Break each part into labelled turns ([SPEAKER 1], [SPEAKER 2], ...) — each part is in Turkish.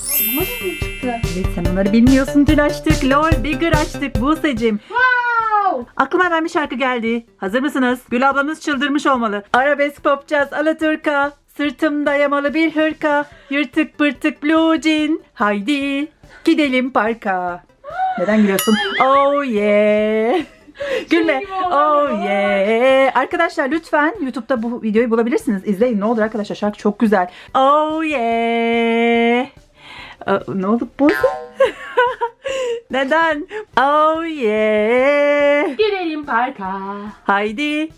[SPEAKER 1] Buna da mı çıktı?
[SPEAKER 2] Evet sen onları bilmiyorsun dün açtık. LOL Bigger açtık Buse'cim.
[SPEAKER 1] Wow.
[SPEAKER 2] Aklıma hemen bir şarkı geldi. Hazır mısınız? Gül ablamız çıldırmış olmalı. Arabesk pop jazz alaturka. Sırtımda yamalı bir hırka. Yırtık pırtık blue jean. Haydi gidelim parka. Neden gülüyorsun? Oh yeah. Gülme.
[SPEAKER 1] gibi oldu
[SPEAKER 2] Oh yeah. Arkadaşlar lütfen YouTube'da bu videoyu bulabilirsiniz. İzleyin ne olur arkadaşlar. Şarkı çok güzel. Oh yeah. Aa, ne oldu bu? Neden? Oh yeah.
[SPEAKER 1] Gidelim parka.
[SPEAKER 2] Haydi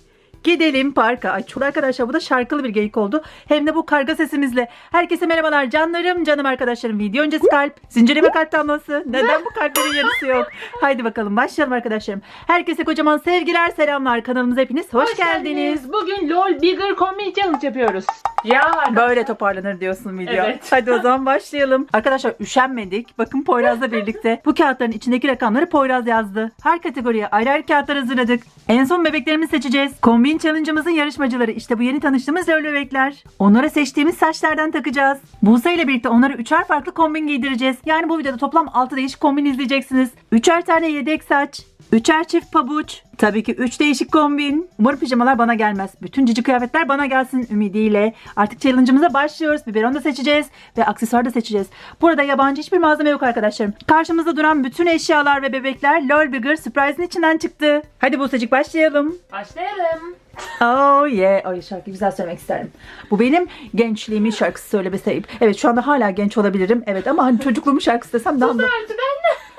[SPEAKER 2] gidelim parka. Ay çok arkadaşlar bu da şarkılı bir geyik oldu. Hem de bu karga sesimizle. Herkese merhabalar canlarım, canım arkadaşlarım. Video öncesi kalp, zincirleme kalp damlası. Neden bu kalplerin yarısı yok? Haydi bakalım başlayalım arkadaşlarım. Herkese kocaman sevgiler, selamlar. Kanalımıza hepiniz hoş, geldiniz.
[SPEAKER 1] Bugün LOL Bigger Comedy Challenge yapıyoruz. Ya.
[SPEAKER 2] Böyle toparlanır diyorsun video.
[SPEAKER 1] Evet.
[SPEAKER 2] Hadi o zaman başlayalım. Arkadaşlar üşenmedik. Bakın Poyraz'la birlikte bu kağıtların içindeki rakamları Poyraz yazdı. Her kategoriye ayrı ayrı kağıtlar hazırladık. En son bebeklerimizi seçeceğiz. Kombin challenge'ımızın yarışmacıları işte bu yeni tanıştığımız LOL bebekler. Onlara seçtiğimiz saçlardan takacağız. Buse ile birlikte onlara üçer farklı kombin giydireceğiz. Yani bu videoda toplam 6 değişik kombin izleyeceksiniz. Üçer tane yedek saç, Üçer çift pabuç. Tabii ki üç değişik kombin. Umarım pijamalar bana gelmez. Bütün cici kıyafetler bana gelsin ümidiyle. Artık challenge'ımıza başlıyoruz. Biberon da seçeceğiz ve aksesuar da seçeceğiz. Burada yabancı hiçbir malzeme yok arkadaşlarım. Karşımızda duran bütün eşyalar ve bebekler LOL Bigger Surprise'ın içinden çıktı. Hadi Buse'cik başlayalım.
[SPEAKER 1] Başlayalım.
[SPEAKER 2] Oh yeah. Ay şarkı güzel söylemek isterim. Bu benim gençliğimin şarkısı söylemesi ayıp. Evet şu anda hala genç olabilirim. Evet ama hani çocukluğumun şarkısı desem daha da.
[SPEAKER 1] Artık anne.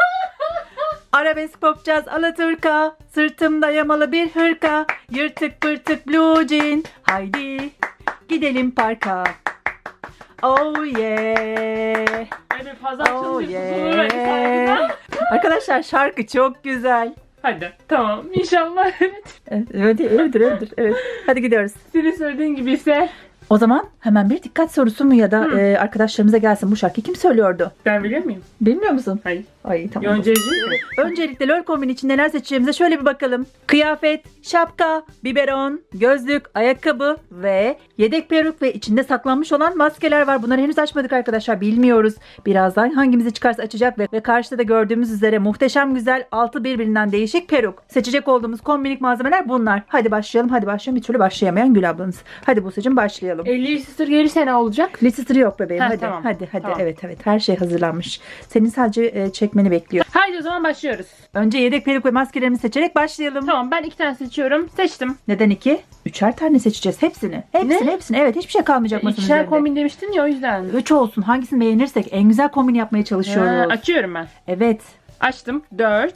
[SPEAKER 2] Arabesk pop jazz alaturka Sırtımda yamalı bir hırka Yırtık pırtık blue jean Haydi gidelim parka Oh yeah
[SPEAKER 1] bir fazla
[SPEAKER 2] Oh yeah Arkadaşlar şarkı çok güzel
[SPEAKER 1] Hadi tamam inşallah evet.
[SPEAKER 2] Evet, evet, öyledir, öyledir, evet. Hadi gidiyoruz.
[SPEAKER 1] Senin söylediğin gibi ise
[SPEAKER 2] O zaman hemen bir dikkat sorusu mu ya da
[SPEAKER 1] Hı.
[SPEAKER 2] e, arkadaşlarımıza gelsin. Bu şarkıyı kim söylüyordu?
[SPEAKER 1] ben biliyor muyum?
[SPEAKER 2] Bilmiyor musun?
[SPEAKER 1] Hayır.
[SPEAKER 2] Ay tamam.
[SPEAKER 1] Mı?
[SPEAKER 2] Öncelikle LOL kombin için neler seçeceğimize şöyle bir bakalım. Kıyafet, şapka, biberon, gözlük, ayakkabı ve yedek peruk ve içinde saklanmış olan maskeler var. Bunları henüz açmadık arkadaşlar. Bilmiyoruz. Birazdan hangimizi çıkarsa açacak ve, ve karşıda da gördüğümüz üzere muhteşem güzel altı birbirinden değişik peruk. Seçecek olduğumuz kombinik malzemeler bunlar. Hadi başlayalım. Hadi başlayalım. Bir türlü başlayamayan Gül ablanız. Hadi Buse'cim başlayalım.
[SPEAKER 1] 50 sister gelirse ne olacak?
[SPEAKER 2] Listesi yok bebeğim.
[SPEAKER 1] Ha,
[SPEAKER 2] hadi,
[SPEAKER 1] tamam.
[SPEAKER 2] hadi, hadi.
[SPEAKER 1] Tamam.
[SPEAKER 2] Evet, evet. Her şey hazırlanmış. Senin sadece e, çekmeni bekliyor.
[SPEAKER 1] Haydi o zaman başlıyoruz.
[SPEAKER 2] Önce yedek peruk ve maskelerimizi seçerek başlayalım.
[SPEAKER 1] Tamam ben iki tane seçiyorum. Seçtim.
[SPEAKER 2] Neden iki? Üçer tane seçeceğiz. Hepsini. Hepsini, hepsini. Evet, hiçbir şey kalmayacak masanın
[SPEAKER 1] İkişer
[SPEAKER 2] üzerinde.
[SPEAKER 1] kombin demiştin ya o yüzden.
[SPEAKER 2] Üç olsun. Hangisini beğenirsek en güzel kombin yapmaya
[SPEAKER 1] Ha,
[SPEAKER 2] çalışıyoruz.
[SPEAKER 1] açıyorum ben.
[SPEAKER 2] Evet.
[SPEAKER 1] Açtım. 4.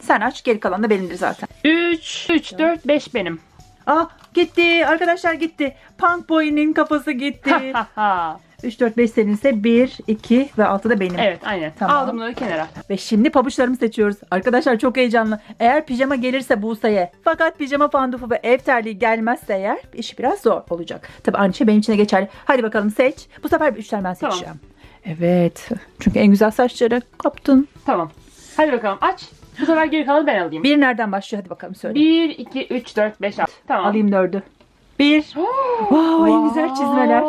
[SPEAKER 2] Sen aç. Geri kalan da benimdir zaten.
[SPEAKER 1] 3. 3, 4, 5 benim.
[SPEAKER 2] Aa gitti. Arkadaşlar gitti. Punk Boy'un kafası gitti.
[SPEAKER 1] Ha ha.
[SPEAKER 2] 3, 4, 5 seninse 1, 2 ve 6 da benim.
[SPEAKER 1] Evet aynen.
[SPEAKER 2] Tamam.
[SPEAKER 1] Aldım bunları kenara.
[SPEAKER 2] Ve şimdi pabuçlarımı seçiyoruz. Arkadaşlar çok heyecanlı. Eğer pijama gelirse Buse'ye fakat pijama pandufu ve ev terliği gelmezse eğer işi biraz zor olacak. Tabi aynı şey benim için de geçerli. Hadi bakalım seç. Bu sefer üç tane ben
[SPEAKER 1] Tamam.
[SPEAKER 2] seçeceğim. Evet. Çünkü en güzel saçları kaptın.
[SPEAKER 1] Tamam. Hadi bakalım aç. Bu sefer geri kalanı ben alayım.
[SPEAKER 2] Bir nereden başlıyor? Hadi bakalım söyle.
[SPEAKER 1] 1, 2, 3, 4, 5, 6. Tamam.
[SPEAKER 2] Alayım dördü. Bir. Wow, en güzel çizmeler.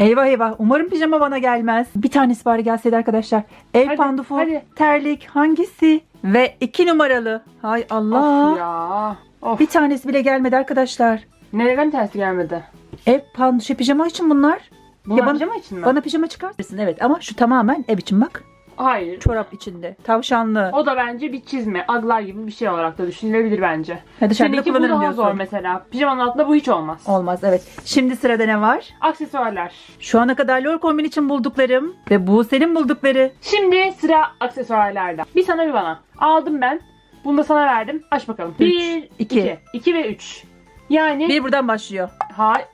[SPEAKER 2] Eyvah eyvah. Umarım pijama bana gelmez. Bir tanesi bari gelseydi arkadaşlar. Ev
[SPEAKER 1] Hadi,
[SPEAKER 2] pandufu,
[SPEAKER 1] hadi.
[SPEAKER 2] terlik hangisi? Ve iki numaralı. Hay Allah.
[SPEAKER 1] Of ya. Of.
[SPEAKER 2] Bir tanesi bile gelmedi arkadaşlar.
[SPEAKER 1] Neden tersi gelmedi?
[SPEAKER 2] Ev pan şey pijama için bunlar.
[SPEAKER 1] Bunlar
[SPEAKER 2] bana-
[SPEAKER 1] pijama için mi?
[SPEAKER 2] Bana pijama çıkartırsın evet ama şu tamamen ev için bak.
[SPEAKER 1] Hayır.
[SPEAKER 2] Çorap içinde. Tavşanlı.
[SPEAKER 1] O da bence bir çizme, aglar gibi bir şey olarak da düşünülebilir bence.
[SPEAKER 2] Hadi dışarıda
[SPEAKER 1] Seninki bu
[SPEAKER 2] kullanırım
[SPEAKER 1] daha
[SPEAKER 2] diyorsun.
[SPEAKER 1] zor mesela. Pijamanın altında bu hiç olmaz.
[SPEAKER 2] Olmaz evet. Şimdi sırada ne var?
[SPEAKER 1] Aksesuarlar.
[SPEAKER 2] Şu ana kadar lol kombin için bulduklarım ve bu senin buldukları.
[SPEAKER 1] Şimdi sıra aksesuarlarda. Bir sana bir bana. Aldım ben. Bunu da sana verdim. Aç bakalım.
[SPEAKER 2] Üç,
[SPEAKER 1] 1,
[SPEAKER 2] iki.
[SPEAKER 1] 2. 2 ve 3. Yani
[SPEAKER 2] Bir buradan başlıyor.
[SPEAKER 1] hay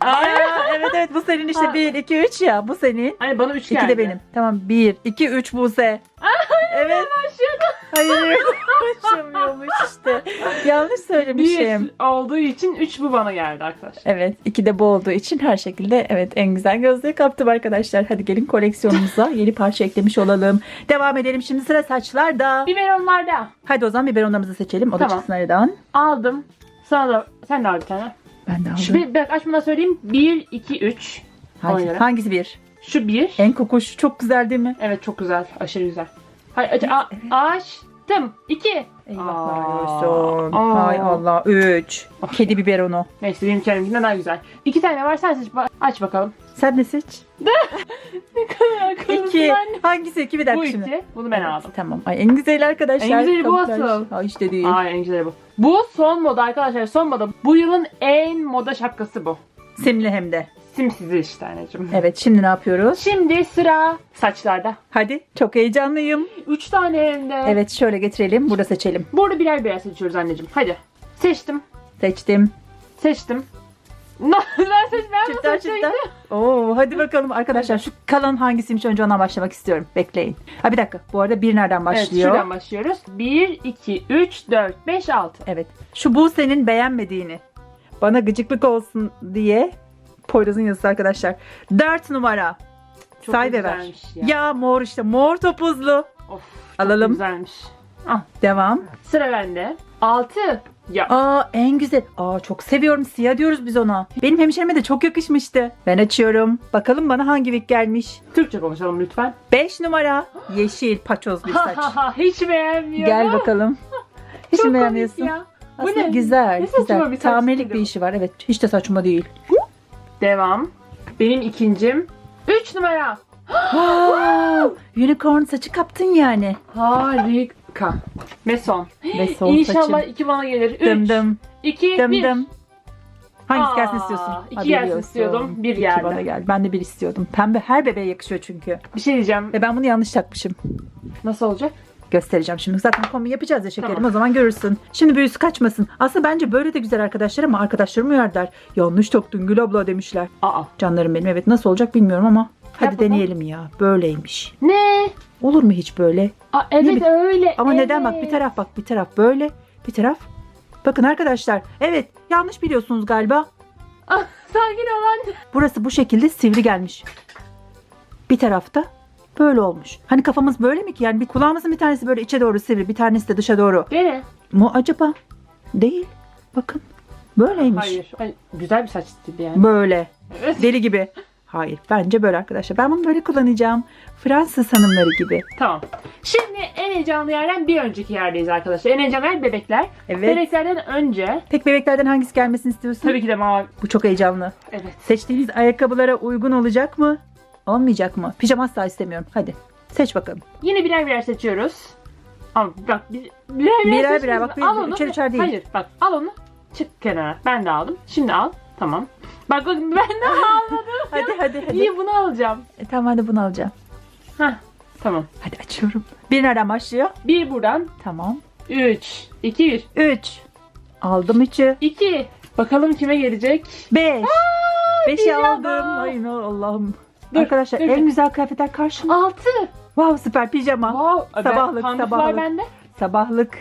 [SPEAKER 2] Aa, evet evet bu senin işte
[SPEAKER 1] Ha.
[SPEAKER 2] 1, 2, 3 ya bu senin.
[SPEAKER 1] Hani bana 3
[SPEAKER 2] İki
[SPEAKER 1] geldi.
[SPEAKER 2] de benim. Tamam 1, 2, 3 Buse. Evet. Hayır. Başlamıyormuş işte. Yanlış söylemişim.
[SPEAKER 1] Bir olduğu için 3 bu bana geldi arkadaşlar.
[SPEAKER 2] Evet. iki de bu olduğu için her şekilde evet en güzel gözlüğü kaptım arkadaşlar. Hadi gelin koleksiyonumuza yeni parça eklemiş olalım. Devam edelim. Şimdi sıra saçlarda.
[SPEAKER 1] Biberonlarda.
[SPEAKER 2] Hadi o zaman biberonlarımızı seçelim. O da
[SPEAKER 1] Tamam.
[SPEAKER 2] çıksın aradan.
[SPEAKER 1] Aldım. Sana da sen de al bir tane.
[SPEAKER 2] Ben de aldım.
[SPEAKER 1] Şu bir, bir açmadan söyleyeyim. 1, 2, 3.
[SPEAKER 2] Hangi-
[SPEAKER 1] Ona göre.
[SPEAKER 2] hangisi bir?
[SPEAKER 1] Şu bir.
[SPEAKER 2] En kokuş çok güzel değil mi?
[SPEAKER 1] Evet çok güzel. Aşırı güzel. Hayır aç, a- açtım. İki.
[SPEAKER 2] Eyvahlar
[SPEAKER 1] Aa. Aa.
[SPEAKER 2] Hay Allah. Üç. Kedi biberonu.
[SPEAKER 1] Neyse benim kendiminkinden daha güzel. İki tane var sen seç. ba- Aç bakalım.
[SPEAKER 2] Sen ne seç?
[SPEAKER 1] Ne kadar akıllısın
[SPEAKER 2] İki.
[SPEAKER 1] anne.
[SPEAKER 2] Hangisi? İki bir dakika
[SPEAKER 1] Bu
[SPEAKER 2] şimdi.
[SPEAKER 1] iki. Bunu ben aldım.
[SPEAKER 2] Tamam. Ay en güzeli arkadaşlar.
[SPEAKER 1] En güzeli bu
[SPEAKER 2] Kamuflaj.
[SPEAKER 1] asıl.
[SPEAKER 2] Ay işte değil.
[SPEAKER 1] Aa en güzeli bu. Bu son moda arkadaşlar. Son moda. Bu yılın en moda şapkası bu.
[SPEAKER 2] Simli hem de.
[SPEAKER 1] Simsizi işte anneciğim.
[SPEAKER 2] Evet şimdi ne yapıyoruz?
[SPEAKER 1] Şimdi sıra saçlarda.
[SPEAKER 2] Hadi çok heyecanlıyım.
[SPEAKER 1] Üç tane hem de.
[SPEAKER 2] Evet şöyle getirelim. Burada seçelim.
[SPEAKER 1] Burada birer birer seçiyoruz anneciğim. Hadi. Seçtim.
[SPEAKER 2] Seçtim.
[SPEAKER 1] Seçtim. ben seç ben
[SPEAKER 2] Çifter
[SPEAKER 1] seçecektim?
[SPEAKER 2] çifter. Oo hadi bakalım arkadaşlar şu kalan hangisiymiş önce ondan başlamak istiyorum. Bekleyin. Ha bir dakika. Bu arada bir nereden
[SPEAKER 1] Evet
[SPEAKER 2] başlıyor?
[SPEAKER 1] şuradan başlıyoruz. 1, 2, 3, 4, 5, 6.
[SPEAKER 2] Evet. Şu bu senin beğenmediğini. Bana gıcıklık olsun diye Poyraz'ın yazısı arkadaşlar. 4 numara.
[SPEAKER 1] Çok
[SPEAKER 2] Say ve ver.
[SPEAKER 1] güzelmiş
[SPEAKER 2] Ya.
[SPEAKER 1] ya.
[SPEAKER 2] mor işte. Mor topuzlu.
[SPEAKER 1] Of,
[SPEAKER 2] Alalım.
[SPEAKER 1] Güzelmiş.
[SPEAKER 2] Devam.
[SPEAKER 1] Sıra bende. 6. Ya.
[SPEAKER 2] Aa en güzel. Aa çok seviyorum. Siyah diyoruz biz ona. Benim hemşerime de çok yakışmıştı. Ben açıyorum. Bakalım bana hangi wig gelmiş.
[SPEAKER 1] Türkçe konuşalım lütfen.
[SPEAKER 2] 5 numara. Yeşil paçoz bir saç.
[SPEAKER 1] Hiç beğenmiyorum.
[SPEAKER 2] Gel bakalım. Hiç
[SPEAKER 1] Çok
[SPEAKER 2] mi
[SPEAKER 1] komik
[SPEAKER 2] beğenmiyorsun?
[SPEAKER 1] ya. Bu
[SPEAKER 2] Aslında
[SPEAKER 1] ne?
[SPEAKER 2] güzel.
[SPEAKER 1] Ne saçma
[SPEAKER 2] güzel.
[SPEAKER 1] bir saç
[SPEAKER 2] Tamirlik bir
[SPEAKER 1] bu.
[SPEAKER 2] işi var. Evet. Hiç de saçma değil.
[SPEAKER 1] Devam. Benim ikincim. 3 numara.
[SPEAKER 2] Wow! Unicorn saçı kaptın yani.
[SPEAKER 1] Harika. Ve son.
[SPEAKER 2] Ve son
[SPEAKER 1] İnşallah
[SPEAKER 2] saçın.
[SPEAKER 1] iki bana gelir.
[SPEAKER 2] Dım
[SPEAKER 1] 3,
[SPEAKER 2] dım.
[SPEAKER 1] 2,
[SPEAKER 2] Dım
[SPEAKER 1] 1.
[SPEAKER 2] dım. Hangisi gelsin istiyorsun?
[SPEAKER 1] iki
[SPEAKER 2] Ha,
[SPEAKER 1] gelsin
[SPEAKER 2] biliyorsun.
[SPEAKER 1] istiyordum, bir
[SPEAKER 2] İki
[SPEAKER 1] geldi.
[SPEAKER 2] bana geldi. Ben de bir istiyordum. Pembe her bebeğe yakışıyor çünkü.
[SPEAKER 1] Bir şey diyeceğim.
[SPEAKER 2] Ve ben bunu yanlış takmışım.
[SPEAKER 1] Nasıl olacak?
[SPEAKER 2] Göstereceğim şimdi. Zaten kombi yapacağız ya şekerim.
[SPEAKER 1] Tamam.
[SPEAKER 2] O zaman görürsün. Şimdi büyüsü kaçmasın. Aslında bence böyle de güzel arkadaşlar ama arkadaşlarım uyardılar. Yanlış taktın Gül abla demişler.
[SPEAKER 1] Aa.
[SPEAKER 2] Canlarım benim. Evet nasıl olacak bilmiyorum ama. Hadi
[SPEAKER 1] bakalım.
[SPEAKER 2] deneyelim ya. Böyleymiş.
[SPEAKER 1] Ne?
[SPEAKER 2] Olur mu hiç böyle?
[SPEAKER 1] Aa, evet
[SPEAKER 2] Ne
[SPEAKER 1] öyle.
[SPEAKER 2] Ama
[SPEAKER 1] evet.
[SPEAKER 2] neden bak bir taraf bak bir taraf böyle bir taraf. Bakın arkadaşlar evet yanlış biliyorsunuz galiba.
[SPEAKER 1] Ah, sakin ol anne.
[SPEAKER 2] Burası bu şekilde sivri gelmiş. Bir tarafta böyle olmuş. Hani kafamız böyle mi ki? Yani bir kulağımızın bir tanesi böyle içe doğru sivri bir tanesi de dışa doğru.
[SPEAKER 1] Dene.
[SPEAKER 2] Mu acaba? Değil. Bakın. Böyleymiş.
[SPEAKER 1] Hayır. Ay, güzel bir saç stili yani.
[SPEAKER 2] Böyle.
[SPEAKER 1] Evet.
[SPEAKER 2] Deli gibi. Hayır bence böyle arkadaşlar. Ben bunu böyle kullanacağım. Fransız hanımları gibi.
[SPEAKER 1] Tamam. Şimdi en heyecanlı yerden bir önceki yerdeyiz arkadaşlar. En heyecanlı yer bebekler.
[SPEAKER 2] Evet.
[SPEAKER 1] Bebeklerden önce
[SPEAKER 2] Tek bebeklerden hangisi gelmesini istiyorsun?
[SPEAKER 1] tabii ki de mavi.
[SPEAKER 2] Bu çok heyecanlı.
[SPEAKER 1] Evet.
[SPEAKER 2] Seçtiğiniz ayakkabılara uygun olacak mı? Olmayacak mı? Pijama asla istemiyorum. Hadi. Seç bakalım.
[SPEAKER 1] Yine birer birer seçiyoruz. Ama bak bir, birer birer,
[SPEAKER 2] Birer birer, bak, bir-
[SPEAKER 1] Al onu.
[SPEAKER 2] üçer üçer değil.
[SPEAKER 1] Hayır bak al onu. Çık kenara. Ben de aldım. Şimdi al. Tamam. Bak bak ben de almadım.
[SPEAKER 2] Hadi hadi hadi.
[SPEAKER 1] İyi bunu alacağım.
[SPEAKER 2] E, tamam hadi bunu alacağım.
[SPEAKER 1] Heh. Tamam.
[SPEAKER 2] Hadi açıyorum. Bir nereden başlıyor?
[SPEAKER 1] Bir buradan.
[SPEAKER 2] Tamam.
[SPEAKER 1] 3, 2, 1.
[SPEAKER 2] 3. Aldım 3'ü.
[SPEAKER 1] 2. Bakalım kime gelecek?
[SPEAKER 2] 5. 5'i
[SPEAKER 1] pijama.
[SPEAKER 2] aldım. Ay no Allah'ım.
[SPEAKER 1] Dur,
[SPEAKER 2] Arkadaşlar
[SPEAKER 1] dur.
[SPEAKER 2] en güzel kıyafetler karşımda.
[SPEAKER 1] 6.
[SPEAKER 2] Wow süper pijama.
[SPEAKER 1] Wow.
[SPEAKER 2] Sabahlık,
[SPEAKER 1] Pantuflar
[SPEAKER 2] sabahlık.
[SPEAKER 1] bende.
[SPEAKER 2] Sabahlık.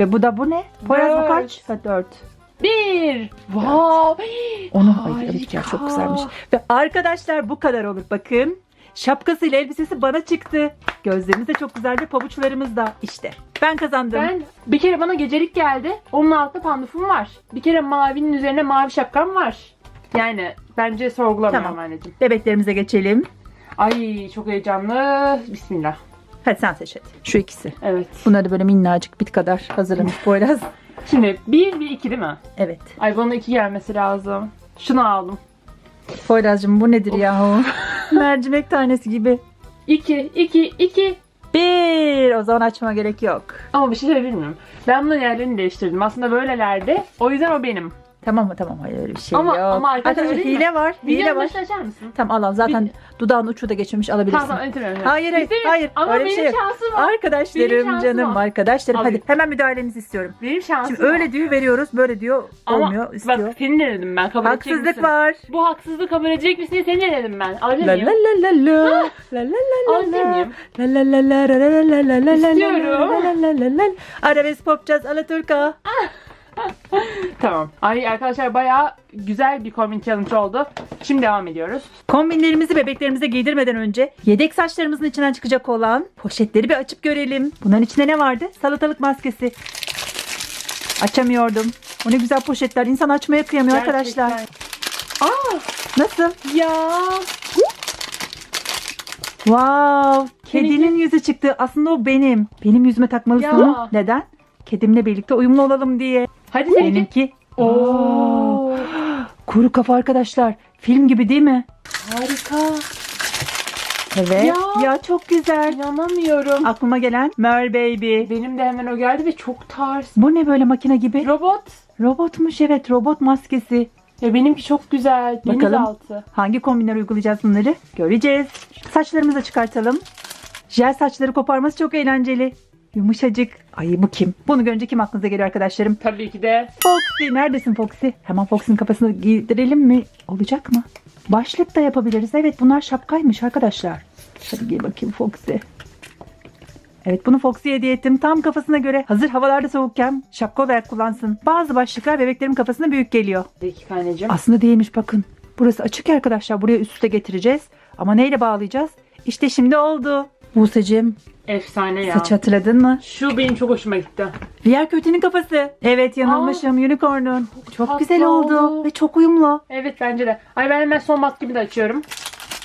[SPEAKER 2] Ve bu da bu ne? Poyraz
[SPEAKER 1] Dört.
[SPEAKER 2] kaç? Ha 4.
[SPEAKER 1] 1. Wow.
[SPEAKER 2] Onu evet ya çok güzelmiş. Ve arkadaşlar bu kadar olur bakın. Şapkasıyla elbisesi bana çıktı. Gözlerimiz de çok güzeldi. Pabuçlarımız da işte. Ben kazandım.
[SPEAKER 1] Ben bir kere bana gecelik geldi. Onun altında pandufum var. Bir kere mavinin üzerine mavi şapkam var. Yani bence sorgulamıyorum
[SPEAKER 2] Tamam.
[SPEAKER 1] anneciğim.
[SPEAKER 2] Bebeklerimize geçelim.
[SPEAKER 1] Ay çok heyecanlı. Bismillah.
[SPEAKER 2] Hadi sen seç hadi. Şu ikisi.
[SPEAKER 1] Evet.
[SPEAKER 2] Bunları böyle minnacık bit kadar hazırlamış Poyraz.
[SPEAKER 1] Şimdi bir bir iki değil mi?
[SPEAKER 2] Evet.
[SPEAKER 1] Ay bana iki gelmesi lazım. Şunu aldım.
[SPEAKER 2] Poyraz'cığım bu nedir yahu? Mercimek tanesi gibi.
[SPEAKER 1] İki, iki, iki.
[SPEAKER 2] Bir. O zaman açma gerek yok.
[SPEAKER 1] Ama bir şey söyleyebilir miyim? Ben bunun yerlerini değiştirdim. Aslında böylelerdi. O yüzden o benim.
[SPEAKER 2] Tamam mı? Tamam hayır öyle bir şey
[SPEAKER 1] Ama-
[SPEAKER 2] yok.
[SPEAKER 1] ama arkadaşlar
[SPEAKER 2] hile var. Hile var.
[SPEAKER 1] açar mısın?
[SPEAKER 2] Tamam al al. Zaten dudağın uçu da geçmemiş alabilirsin.
[SPEAKER 1] Tamam istemiyorum.
[SPEAKER 2] Hayır hayır hayır.
[SPEAKER 1] Ama
[SPEAKER 2] öyle bir
[SPEAKER 1] benim
[SPEAKER 2] şey yok.
[SPEAKER 1] şansım var. Benim
[SPEAKER 2] Arkadaşlarım
[SPEAKER 1] şansım
[SPEAKER 2] canım
[SPEAKER 1] var.
[SPEAKER 2] arkadaşlarım
[SPEAKER 1] Abi.
[SPEAKER 2] hadi hemen müdahalenizi istiyorum.
[SPEAKER 1] Benim şansım
[SPEAKER 2] Şimdi
[SPEAKER 1] var.
[SPEAKER 2] öyle diyor veriyoruz böyle diyor
[SPEAKER 1] Ama
[SPEAKER 2] olmuyor istiyor.
[SPEAKER 1] bak seni denedim ben. Kabul edecek
[SPEAKER 2] Haksızlık
[SPEAKER 1] misin?
[SPEAKER 2] var.
[SPEAKER 1] Bu haksızlığı kabul edecek misin diye seni denedim ben. Alabilir
[SPEAKER 2] La
[SPEAKER 1] miyim?
[SPEAKER 2] la la la la. La la la la
[SPEAKER 1] Alabilir
[SPEAKER 2] la.
[SPEAKER 1] miyim?
[SPEAKER 2] La la la la la la la la la la
[SPEAKER 1] İstiyorum.
[SPEAKER 2] Arabesk pop jazz alaturka.
[SPEAKER 1] Tamam. Ay arkadaşlar bayağı güzel bir kombin challenge oldu. Şimdi devam ediyoruz.
[SPEAKER 2] Kombinlerimizi bebeklerimize giydirmeden önce yedek saçlarımızın içinden çıkacak olan poşetleri bir açıp görelim. Bunların içinde ne vardı? Salatalık maskesi. Açamıyordum. O ne güzel poşetler. İnsan açmaya kıyamıyor arkadaşlar.
[SPEAKER 1] Gerçekten. Aa
[SPEAKER 2] Nasıl?
[SPEAKER 1] ya.
[SPEAKER 2] Wow. Kedinin yüzü çıktı. Aslında o benim. Benim yüzüme takmalısın
[SPEAKER 1] Ya.
[SPEAKER 2] Neden? Kedimle birlikte uyumlu olalım diye.
[SPEAKER 1] Hadi seninki.
[SPEAKER 2] Benimki. Oo. Kuru kafa arkadaşlar. Film gibi değil mi?
[SPEAKER 1] Harika.
[SPEAKER 2] Evet. Ya,
[SPEAKER 1] Ya.
[SPEAKER 2] çok güzel.
[SPEAKER 1] İnanamıyorum.
[SPEAKER 2] Aklıma gelen Mer Baby.
[SPEAKER 1] Benim de hemen o geldi ve çok tarz.
[SPEAKER 2] Bu ne böyle makine gibi?
[SPEAKER 1] Robot.
[SPEAKER 2] Robotmuş evet robot maskesi.
[SPEAKER 1] Ya benimki çok güzel.
[SPEAKER 2] Bakalım.
[SPEAKER 1] Denizaltı.
[SPEAKER 2] Hangi kombinler uygulayacağız bunları? Göreceğiz. Saçlarımızı çıkartalım. Jel saçları koparması çok eğlenceli. Yumuşacık. Ay bu kim? Bunu görünce kim aklınıza geliyor arkadaşlarım?
[SPEAKER 1] Tabii ki de.
[SPEAKER 2] Foxy. Neredesin Foxy? Hemen Foxy'nin kafasını giydirelim mi? Olacak mı? Başlık da yapabiliriz. Evet bunlar şapkaymış arkadaşlar. Hadi giy bakayım Foxy. Evet bunu Foxy'ye hediye ettim. Tam kafasına göre hazır havalarda soğukken şapka olarak kullansın. Bazı başlıklar bebeklerin kafasına büyük geliyor.
[SPEAKER 1] Dakika anneciğim.
[SPEAKER 2] Aslında değilmiş bakın. Burası açık ya arkadaşlar. Buraya üst üste getireceğiz. Ama neyle bağlayacağız? İşte şimdi oldu. Buse'cim
[SPEAKER 1] Efsane ya.
[SPEAKER 2] saç hatırladın mı?
[SPEAKER 1] Şu benim çok hoşuma gitti.
[SPEAKER 2] Riyer Kötü'nün kafası. Evet yanılmışım unicorn'un. Çok
[SPEAKER 1] tatlı
[SPEAKER 2] güzel oldu.
[SPEAKER 1] oldu.
[SPEAKER 2] ve çok uyumlu.
[SPEAKER 1] Evet bence de. Ay ben hemen son maskemi de açıyorum.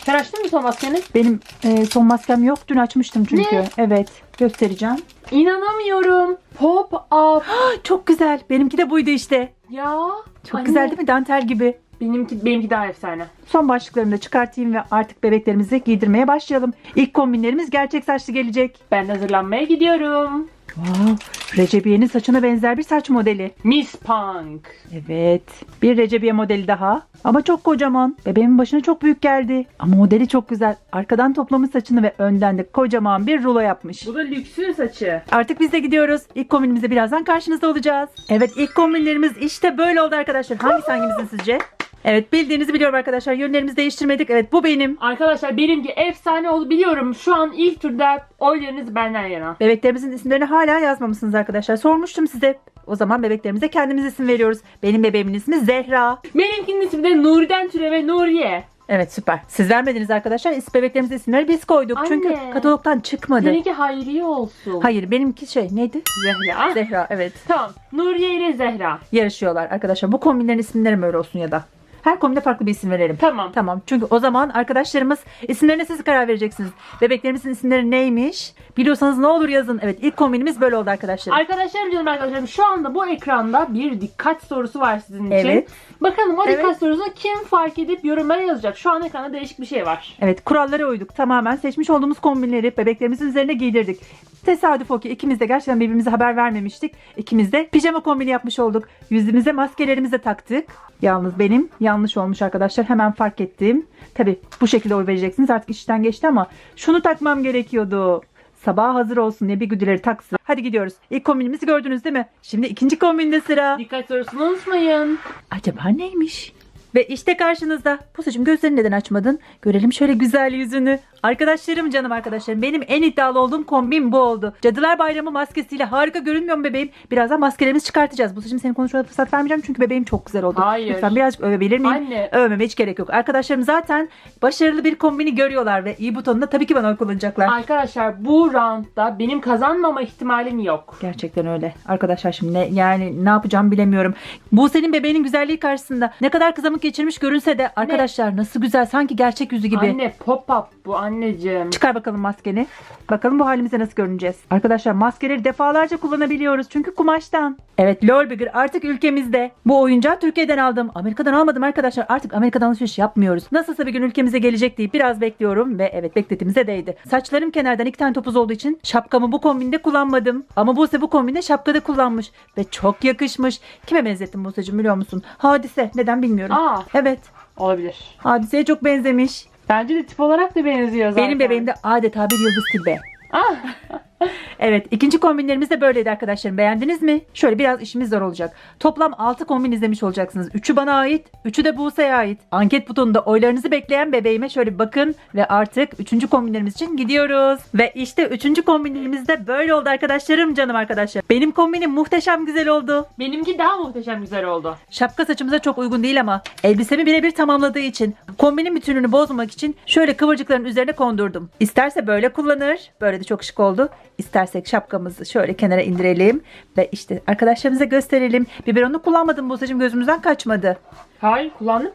[SPEAKER 1] Sen açtın mı son maskeni?
[SPEAKER 2] Benim e, son maskem yok. Dün açmıştım çünkü.
[SPEAKER 1] Ne?
[SPEAKER 2] Evet göstereceğim.
[SPEAKER 1] İnanamıyorum. Pop up.
[SPEAKER 2] Çok güzel. Benimki de buydu işte.
[SPEAKER 1] Ya.
[SPEAKER 2] Çok
[SPEAKER 1] Anne.
[SPEAKER 2] güzel değil mi? Dantel gibi.
[SPEAKER 1] Benimki, benimki daha efsane.
[SPEAKER 2] Son başlıklarımı da çıkartayım ve artık bebeklerimizi giydirmeye başlayalım. İlk kombinlerimiz gerçek saçlı gelecek.
[SPEAKER 1] Ben hazırlanmaya gidiyorum.
[SPEAKER 2] Wow, Recebiye'nin saçına benzer bir saç modeli.
[SPEAKER 1] Miss Punk.
[SPEAKER 2] Evet. Bir Recebiye modeli daha. Ama çok kocaman. Bebeğimin başına çok büyük geldi. Ama modeli çok güzel. Arkadan toplamış saçını ve önden de kocaman bir rulo yapmış.
[SPEAKER 1] Bu da lüksün saçı.
[SPEAKER 2] Artık biz de gidiyoruz. İlk kombinimizde birazdan karşınızda olacağız. Evet ilk kombinlerimiz işte böyle oldu arkadaşlar. Hangisi hangimizin sizce? Evet bildiğinizi biliyorum arkadaşlar. Yönlerimizi değiştirmedik. Evet bu benim.
[SPEAKER 1] Arkadaşlar benimki efsane oldu biliyorum. Şu an ilk turda oylarınız benden yana.
[SPEAKER 2] Bebeklerimizin isimlerini hala yazmamışsınız arkadaşlar. Sormuştum size. O zaman bebeklerimize kendimiz isim veriyoruz. Benim bebeğimin ismi Zehra.
[SPEAKER 1] Benimkinin ismi de Nuri'den türeme Nuriye.
[SPEAKER 2] Evet süper. Siz vermediniz arkadaşlar. İs bebeklerimizin isimleri biz koyduk.
[SPEAKER 1] Anne.
[SPEAKER 2] Çünkü katalogdan çıkmadı.
[SPEAKER 1] Seninki Hayriye olsun.
[SPEAKER 2] Hayır benimki şey neydi?
[SPEAKER 1] Zehra.
[SPEAKER 2] Zehra evet.
[SPEAKER 1] Tamam. Nuriye ile Zehra.
[SPEAKER 2] Yarışıyorlar arkadaşlar. Bu kombinlerin isimleri mi öyle olsun ya da? Her kombine farklı bir isim verelim.
[SPEAKER 1] Tamam.
[SPEAKER 2] Tamam. Çünkü o zaman arkadaşlarımız isimlerine siz karar vereceksiniz. Bebeklerimizin isimleri neymiş? Biliyorsanız ne olur yazın. Evet ilk kombinimiz böyle oldu arkadaşlar.
[SPEAKER 1] Arkadaşlar biliyorum arkadaşlarım şu anda bu ekranda bir dikkat sorusu var sizin için.
[SPEAKER 2] Evet.
[SPEAKER 1] Bakalım o dikkat
[SPEAKER 2] Evet.
[SPEAKER 1] sorusunu kim fark edip yorumlara yazacak. Şu an ekranda değişik bir şey var.
[SPEAKER 2] Evet kurallara uyduk. Tamamen seçmiş olduğumuz kombinleri bebeklerimizin üzerine giydirdik. Tesadüf o ki ikimiz de gerçekten birbirimize haber vermemiştik. İkimiz de pijama kombini yapmış olduk. Yüzümüze maskelerimizi de taktık. Yalnız benim yanlış olmuş arkadaşlar. Hemen fark ettim. Tabi bu şekilde oy vereceksiniz. Artık işten geçti ama şunu takmam gerekiyordu. Sabah hazır olsun ne bir güdüleri taksın. Hadi gidiyoruz. İlk kombinimizi gördünüz değil mi? Şimdi ikinci kombinde sıra.
[SPEAKER 1] Dikkat sorusunu unutmayın.
[SPEAKER 2] Acaba neymiş? Ve işte karşınızda. Pusacığım gözlerini neden açmadın? Görelim şöyle güzel yüzünü. Arkadaşlarım canım arkadaşlarım. Benim en iddialı olduğum kombin bu oldu. Cadılar Bayramı maskesiyle harika görünmüyor mu bebeğim? Birazdan maskelerimizi çıkartacağız. Pusacığım senin konuşmana fırsat vermeyeceğim çünkü bebeğim çok güzel oldu.
[SPEAKER 1] Hayır.
[SPEAKER 2] Lütfen birazcık övebilir miyim?
[SPEAKER 1] Anne.
[SPEAKER 2] Övmeme hiç gerek yok. Arkadaşlarım zaten başarılı bir kombini görüyorlar ve iyi butonunda tabii ki bana oy kullanacaklar.
[SPEAKER 1] Arkadaşlar bu roundda benim kazanmama ihtimalim yok.
[SPEAKER 2] Gerçekten öyle. Arkadaşlar şimdi ne, yani ne yapacağım bilemiyorum. Bu senin bebeğinin güzelliği karşısında. Ne kadar kızamık geçirmiş görünse de arkadaşlar nasıl güzel sanki gerçek yüzü gibi.
[SPEAKER 1] Anne pop up bu anneciğim.
[SPEAKER 2] Çıkar bakalım maskeni. Bakalım bu halimize nasıl görüneceğiz. Arkadaşlar maskeleri defalarca kullanabiliyoruz çünkü kumaştan. Evet LOL Bigger artık ülkemizde. Bu oyuncağı Türkiye'den aldım. Amerika'dan almadım arkadaşlar. Artık Amerika'dan alışveriş yapmıyoruz. Nasılsa bir gün ülkemize gelecek deyip biraz bekliyorum ve evet beklediğimize değdi. Saçlarım kenardan iki tane topuz olduğu için şapkamı bu kombinde kullanmadım. Ama Buse bu kombinde şapkada kullanmış ve çok yakışmış. Kime benzettim Buse'cim biliyor musun? Hadise. Neden bilmiyorum.
[SPEAKER 1] Aa
[SPEAKER 2] Evet.
[SPEAKER 1] olabilir.
[SPEAKER 2] Hadiseye çok benzemiş.
[SPEAKER 1] Bence de tip olarak da benziyor zaten.
[SPEAKER 2] Benim bebeğim de adeta bir yıldız tilbe.
[SPEAKER 1] Ah,
[SPEAKER 2] Evet ikinci kombinlerimiz de böyleydi arkadaşlarım. Beğendiniz mi? Şöyle biraz işimiz zor olacak. Toplam 6 kombin izlemiş olacaksınız. 3'ü bana ait, 3'ü de Buse'ye ait. Anket butonunda oylarınızı bekleyen bebeğime şöyle bir bakın. Ve artık 3. kombinlerimiz için gidiyoruz. Ve işte 3. kombinlerimiz de böyle oldu arkadaşlarım canım arkadaşlar. Benim kombinim muhteşem güzel oldu.
[SPEAKER 1] benimki daha muhteşem güzel oldu.
[SPEAKER 2] Şapka saçımıza çok uygun değil ama elbisemi birebir tamamladığı için kombinin bütününü bozmamak için şöyle kıvırcıkların üzerine kondurdum. İsterse böyle kullanır. Böyle de çok şık oldu. İstersek şapkamızı şöyle kenara indirelim ve işte arkadaşlarımıza gösterelim. Biberonu kullanmadım bu saçım gözümüzden kaçmadı.
[SPEAKER 1] Hayır kullandım.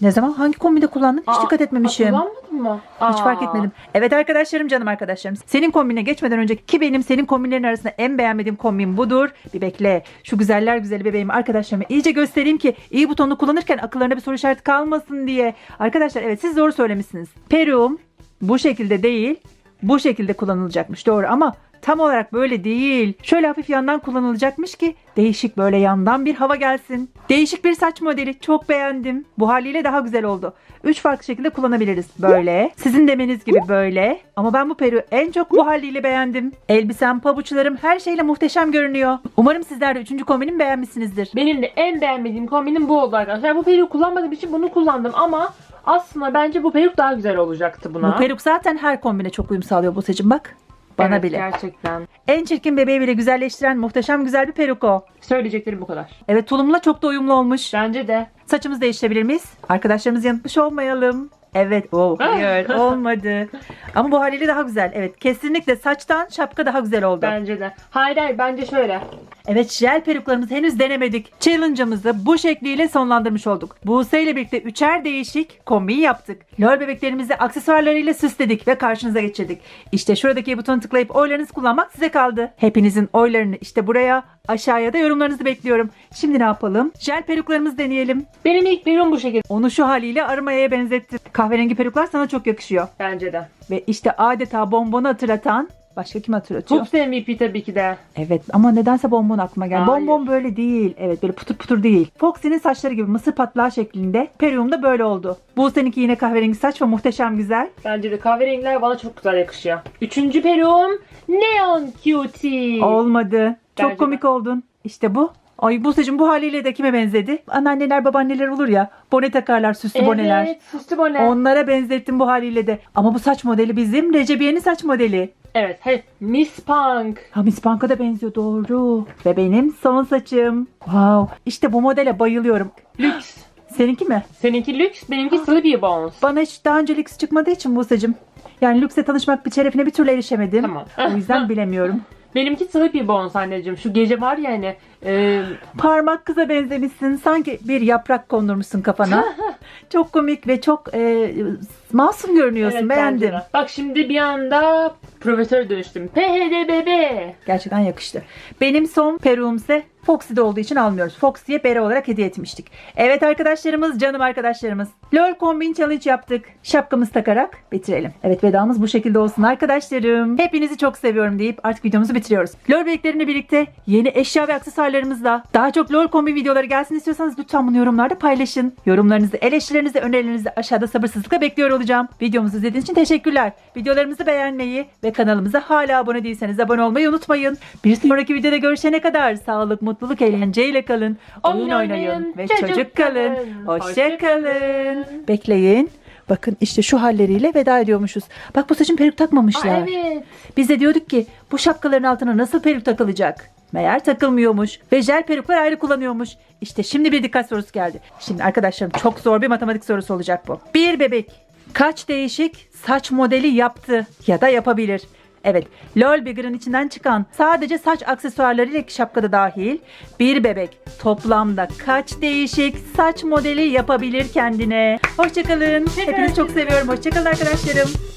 [SPEAKER 2] Ne zaman? Hangi kombinde kullandın? Hiç
[SPEAKER 1] Aa,
[SPEAKER 2] dikkat etmemişim.
[SPEAKER 1] aa, Kullanmadın mı?
[SPEAKER 2] Hiç fark
[SPEAKER 1] Aa.
[SPEAKER 2] etmedim. Evet arkadaşlarım canım arkadaşlarım. Senin kombine geçmeden önceki ki benim senin kombinlerin arasında en beğenmediğim kombin budur. Bir bekle. Şu güzeller güzeli bebeğimi arkadaşlarıma iyice göstereyim ki iyi butonunu kullanırken akıllarında bir soru işareti kalmasın diye. Arkadaşlar evet siz doğru söylemişsiniz. Peruğum bu şekilde değil bu şekilde kullanılacakmış doğru ama tam olarak böyle değil. Şöyle hafif yandan kullanılacakmış ki değişik böyle yandan bir hava gelsin. Değişik bir saç modeli çok beğendim. Bu haliyle daha güzel oldu. Üç farklı şekilde kullanabiliriz. Böyle. Sizin demeniz gibi böyle. Ama ben bu peruğu en çok bu haliyle beğendim. Elbisem, pabuçlarım her şeyle muhteşem görünüyor. Umarım sizler de üçüncü kombinimi beğenmişsinizdir.
[SPEAKER 1] Benim de en beğenmediğim kombinim bu oldu arkadaşlar. Bu peruğu kullanmadığım için bunu kullandım ama aslında bence bu peruk daha güzel olacaktı buna.
[SPEAKER 2] Bu peruk zaten her kombine çok uyum sağlıyor bu seçim bak. Bana
[SPEAKER 1] Evet,
[SPEAKER 2] bile.
[SPEAKER 1] Gerçekten.
[SPEAKER 2] En çirkin bebeği bile güzelleştiren muhteşem güzel bir peruk o.
[SPEAKER 1] Söyleyeceklerim bu kadar.
[SPEAKER 2] Evet tulumla çok da uyumlu olmuş.
[SPEAKER 1] Bence de.
[SPEAKER 2] Saçımızı değiştirebilir miyiz? Arkadaşlarımızı yanıltmış olmayalım. Evet. Oh, hayır olmadı. Ama bu haliyle daha güzel. Evet kesinlikle saçtan şapka daha güzel oldu.
[SPEAKER 1] Bence de. Hayır hayır bence şöyle.
[SPEAKER 2] Evet jel peruklarımızı henüz denemedik. Challenge'ımızı bu şekliyle sonlandırmış olduk. Buse ile birlikte üçer değişik kombin yaptık. Lol bebeklerimizi aksesuarlarıyla süsledik ve karşınıza geçirdik. İşte şuradaki butonu tıklayıp oylarınızı kullanmak size kaldı. Hepinizin oylarını işte buraya aşağıya da yorumlarınızı bekliyorum. Şimdi ne yapalım? Jel peruklarımızı deneyelim.
[SPEAKER 1] Benim ilk peruğum bu şekilde.
[SPEAKER 2] Onu şu haliyle arımayaya benzettim. Kahverengi peruklar sana çok yakışıyor.
[SPEAKER 1] Bence de.
[SPEAKER 2] Ve işte adeta bonbonu hatırlatan Başka kim hatırlatıyor?
[SPEAKER 1] Hoops MVP tabii ki de.
[SPEAKER 2] Evet ama nedense bonbon aklıma geldi.
[SPEAKER 1] Hayır.
[SPEAKER 2] Bonbon böyle değil. Evet böyle putur putur değil. Foxy'nin saçları gibi mısır patlağı şeklinde. Peruğum da böyle oldu. Bu seninki yine kahverengi saç ve muhteşem güzel.
[SPEAKER 1] Bence de kahverengiler bana çok güzel yakışıyor. Üçüncü peruğum Neon Cutie.
[SPEAKER 2] Olmadı. Çok
[SPEAKER 1] Bence
[SPEAKER 2] komik oldun. İşte bu. Ay bu saçın bu haliyle de kime benzedi? Anneanneler babaanneler olur ya. Bone takarlar süslü boneler.
[SPEAKER 1] Evet süslü bone.
[SPEAKER 2] Onlara benzettim bu haliyle de. Ama bu saç modeli bizim Recebiye'nin saç modeli.
[SPEAKER 1] Evet. Hey, Miss Punk.
[SPEAKER 2] Ha Miss Punk'a da benziyor doğru. Ve benim son saçım. Wow. İşte bu modele bayılıyorum.
[SPEAKER 1] Lüks.
[SPEAKER 2] Seninki mi?
[SPEAKER 1] Seninki lüks, benimki Sleepy Bones.
[SPEAKER 2] Bana hiç daha önce lüks çıkmadığı için Buse'cim. Yani lükse tanışmak bir şerefine bir türlü erişemedim.
[SPEAKER 1] Tamam.
[SPEAKER 2] O yüzden bilemiyorum.
[SPEAKER 1] Benimki Sleepy Bones anneciğim. Şu gece var ya hani. E,
[SPEAKER 2] Parmak kıza benzemişsin. Sanki bir yaprak kondurmuşsun kafana. çok komik ve çok e, masum görünüyorsun.
[SPEAKER 1] evet, bence
[SPEAKER 2] Beğendim.
[SPEAKER 1] de. Bak şimdi bir anda profesör dönüştüm. PHDBB.
[SPEAKER 2] Gerçekten yakıştı. Benim son peruğumse Foxy'de olduğu için almıyoruz. Foxy'ye bere olarak hediye etmiştik. Evet arkadaşlarımız, canım arkadaşlarımız. LOL Combine Challenge yaptık. Şapkamızı takarak bitirelim. Evet vedamız bu şekilde olsun arkadaşlarım. Hepinizi çok seviyorum deyip artık videomuzu bitiriyoruz. LOL bebeklerimle birlikte yeni eşya ve aksesuarlarımızla daha çok LOL Combine videoları gelsin istiyorsanız lütfen bunu yorumlarda paylaşın. Yorumlarınızı, eleştirilerinizi, önerilerinizi aşağıda sabırsızlıkla bekliyor olacağım. Videomuzu izlediğiniz için teşekkürler. Videolarımızı beğenmeyi ve kanalımıza hala abone değilseniz abone olmayı unutmayın. Bir sonraki videoda görüşene kadar sağlık, mutluluk, eğlenceyle kalın. Oyun oynayın ve çocuk kalın. Hoşça kalın. Bekleyin. Bakın işte şu halleriyle veda ediyormuşuz. Bak bu saçın peruk
[SPEAKER 1] Aa,
[SPEAKER 2] takmamışlar.
[SPEAKER 1] evet.
[SPEAKER 2] Biz de diyorduk ki bu şapkaların altına nasıl peruk takılacak? Meğer takılmıyormuş ve jel peruklar ayrı kullanıyormuş. İşte şimdi bir dikkat sorusu geldi. Şimdi arkadaşlarım çok zor bir matematik sorusu olacak bu. Bir bebek kaç değişik saç modeli yaptı ya da yapabilir? Evet, LOL Bigger'ın içinden çıkan sadece saç aksesuarlarıyla şapkada dahil bir bebek toplamda kaç değişik saç modeli yapabilir kendine? Hoşçakalın. Hepinizi çok seviyorum. Hoşçakalın arkadaşlarım.